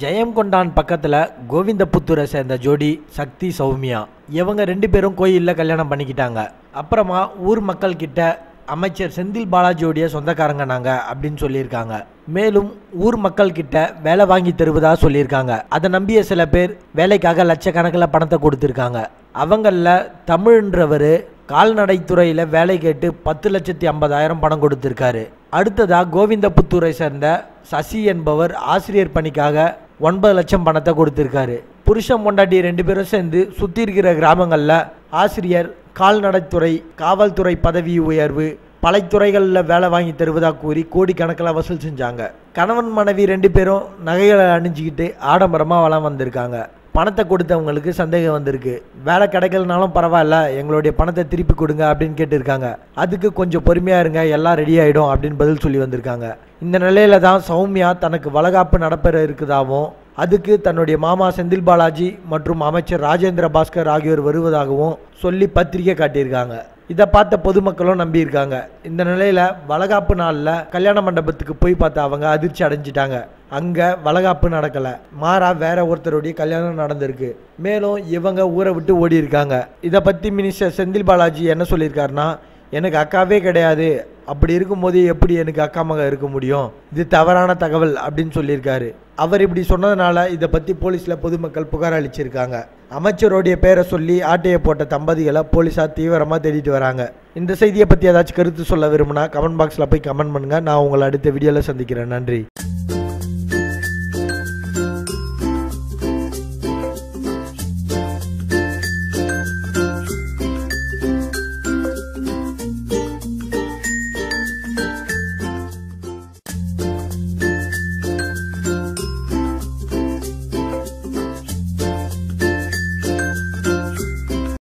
ஜெயங்கொண்டான் பக்கத்தில் கோவிந்தபுத்தூரை சேர்ந்த ஜோடி சக்தி சௌமியா. இவங்க ரெண்டு பேரும் கோயிலில் கல்யாணம் பண்ணிக்கிட்டாங்க. அப்புறமா ஊர் மக்கள் கிட்ட அமைச்சர் செந்தில் பாலாஜியோடைய சொந்தக்காரங்க நாங்கள் அப்படின்னு சொல்லியிருக்காங்க. மேலும் ஊர் மக்கள் கிட்ட வேலை வாங்கி தருவதாக சொல்லியிருக்காங்க. அதை நம்பிய சில பேர் வேலைக்காக லட்சக்கணக்கில் பணத்தை கொடுத்துருக்காங்க. அவங்களில் தமிழ்ன்றவர் கால்நடைத்துறையில் வேலை கேட்டு பத்து லட்சத்தி ஐம்பதாயிரம் பணம் கொடுத்துருக்காரு. அடுத்ததாக கோவிந்தபுத்தூரை சேர்ந்த சசி என்பவர் ஆசிரியர் பணிக்காக ஒன்பது லட்சம் பணத்தை கொடுத்துருக்காரு. புருஷன் பொண்டாட்டி ரெண்டு பேரும் சேர்ந்து சுற்றி இருக்கிற கிராமங்களில் ஆசிரியர் கால்நடைத்துறை காவல்துறை பதவி உயர்வு பல துறைகளில் வேலை வாங்கி தருவதாக கூறி கோடிக்கணக்கில் வசூல் செஞ்சாங்க. கணவன் மனைவி ரெண்டு பேரும் நகைகளை அணிஞ்சிக்கிட்டு ஆடம்பரமாக வளம் வந்திருக்காங்க. பணத்தை கொடுத்தவங்களுக்கு சந்தேகம் வந்திருக்கு. வேலை கிடைக்கலனாலும் பரவாயில்ல எங்களுடைய பணத்தை திருப்பி கொடுங்க அப்படின்னு கேட்டிருக்காங்க. அதுக்கு கொஞ்சம் பொறுமையாக இருங்க எல்லாம் ரெடி ஆகிடும் அப்படின்னு பதில் சொல்லி வந்திருக்காங்க. இந்த நிலையில தான் சௌமியா தனக்கு வளகாப்பு நடப்பெற இருக்குதாகவும் அதுக்கு தன்னுடைய மாமா செந்தில் பாலாஜி மற்றும் அமைச்சர் ராஜேந்திர பாஸ்கர் ஆகியோர் வருவதாகவும் சொல்லி பத்திரிகை காட்டியிருக்காங்க. இதை பார்த்த பொதுமக்களும் நம்பியிருக்காங்க. இந்த நிலையில வளகாப்பு நாளில் கல்யாண மண்டபத்துக்கு போய் பார்த்த அவங்க அதிர்ச்சி அடைஞ்சிட்டாங்க. அங்கே வளகாப்பு நடக்கலை. மாறா வேற ஒருத்தருடைய கல்யாணம் நடந்திருக்கு. மேலும் இவங்க ஊரை விட்டு ஓடி இருக்காங்க இதை பற்றி மினிஸ்டர் செந்தில் பாலாஜி என்ன சொல்லியிருக்காருன்னா எனக்கு அக்காவே கிடையாது. அப்படி இருக்கும்போது எப்படி எனக்கு அக்கா மக இருக்க முடியும்? இது தவறான தகவல் அப்படின்னு சொல்லியிருக்காரு. அவர் இப்படி சொன்னதுனால இதை பற்றி போலீஸில் பொதுமக்கள் புகார் அளிச்சிருக்காங்க. அமைச்சருடைய பேரை சொல்லி ஆட்டையை போட்ட தம்பதிகளை போலீஸார் தீவிரமாக தேடிட்டு வராங்க. இந்த செய்தியை பற்றி ஏதாச்சும் கருத்து சொல்ல விரும்புனா கமெண்ட் பாக்ஸில் போய் கமெண்ட் பண்ணுங்கள் நான் உங்களை அடுத்த வீடியோவில் சந்திக்கிறேன். நன்றி.